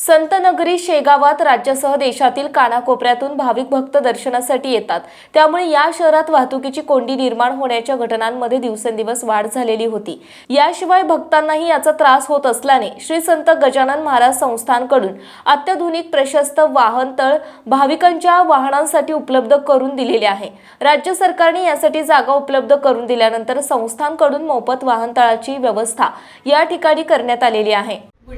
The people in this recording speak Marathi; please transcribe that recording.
संतनगरी शेगावात राज्यासह देशातील कानाकोपऱ्यातून भाविक भक्त दर्शनासाठी येतात. त्यामुळे या शहरात वाहतुकीची कोंडी निर्माण होण्याच्या घटनांमध्ये दिवसेंदिवस वाढ झालेली होती. याशिवाय भक्तांनाही याचा त्रास होत असल्याने श्री संत गजानन महाराज संस्थानकडून अत्याधुनिक प्रशस्त वाहनतळ भाविकांच्या वाहनांसाठी उपलब्ध करून दिलेले आहे. राज्य सरकारने यासाठी जागा उपलब्ध करून दिल्यानंतर संस्थांकडून मोफत वाहनतळाची व्यवस्था या ठिकाणी करण्यात आलेली आहे.